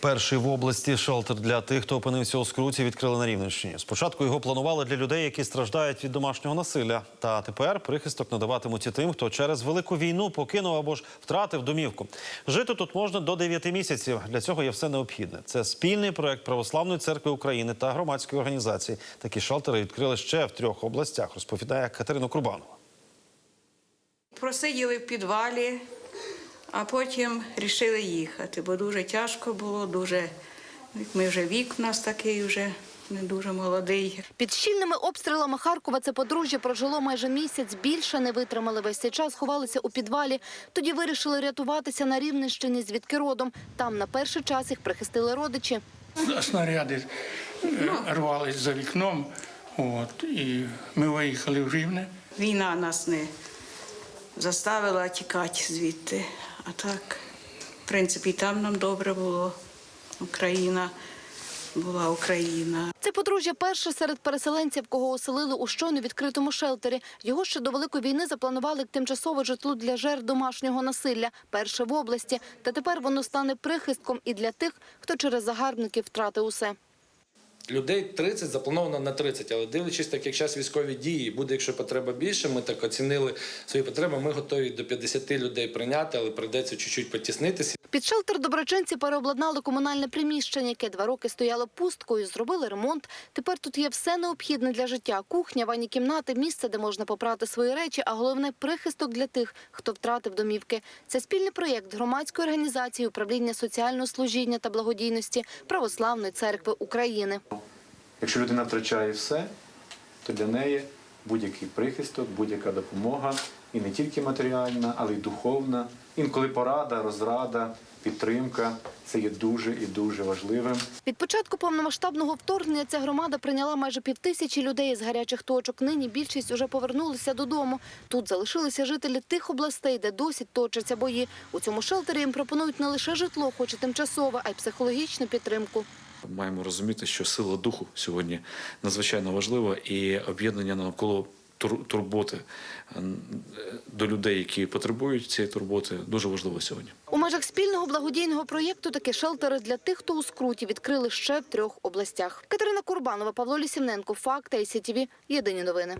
Перший в області шелтер для тих, хто опинився у скруті, відкрили на Рівненщині. Спочатку його планували для людей, які страждають від домашнього насилля. Та тепер прихисток надаватимуть і тим, хто через велику війну покинув або ж втратив домівку. Жити тут можна до 9 місяців. Для цього є все необхідне. Це спільний проект Православної церкви України та громадської організації. Такі шелтери відкрили ще в трьох областях. Розповідає Катерина Курбанова. Просиділи в підвалі, а потім вирішили їхати, бо дуже тяжко було, дуже ми вже вік у нас такий вже не дуже молодий. Під щільними обстрілами Харкова це подружжя прожило майже місяць. Більше не витримали весь цей час, ховалися у підвалі. Тоді вирішили рятуватися на Рівненщині, звідки родом. Там на перший час їх прихистили родичі. Снаряди е, рвались за вікном, от, і ми виїхали в Рівне. Війна нас не заставила тікати звідти. А так, в принципі, там нам добре було. Україна була Україна. Це подружжя перше серед переселенців, кого оселили у щойно відкритому шелтері. Його ще до Великої війни запланували тимчасове житло для жертв домашнього насилля, перше в області. Та тепер воно стане прихистком і для тих, хто через загарбників втратив усе. Людей 30 заплановано на 30, але дивлячись, так як час військові дії, буде, якщо потреба більше, ми так оцінили свої потреби. Ми готові до 50 людей прийняти, але прийдеться чуть-чуть потіснитися. Під шелтер доброчинці переобладнали комунальне приміщення, яке два роки стояло пусткою, зробили ремонт. Тепер тут є все необхідне для життя: кухня, ванні кімнати, місце, де можна попрати свої речі, а головне прихисток для тих, хто втратив домівки. Це спільний проєкт громадської організації управління соціального служіння та благодійності Православної церкви України. Якщо людина втрачає все, то для неї будь-який прихисток, будь-яка допомога, і не тільки матеріальна, але й духовна. Інколи порада, розрада, підтримка це є дуже і дуже важливим. Від початку повномасштабного вторгнення ця громада прийняла майже півтисячі людей з гарячих точок. Нині більшість уже повернулися додому. Тут залишилися жителі тих областей, де досі точаться бої. У цьому шелтері їм пропонують не лише житло, хоч і тимчасове, а й психологічну підтримку. Маємо розуміти, що сила духу сьогодні надзвичайно важлива і об'єднання навколо тур- турботи до людей, які потребують цієї турботи, дуже важливо сьогодні. У межах спільного благодійного проєкту такі шелтери для тих, хто у скруті відкрили ще в трьох областях. Катерина Курбанова, Павло Лісівненко, Факт, ICTV, Єдині новини.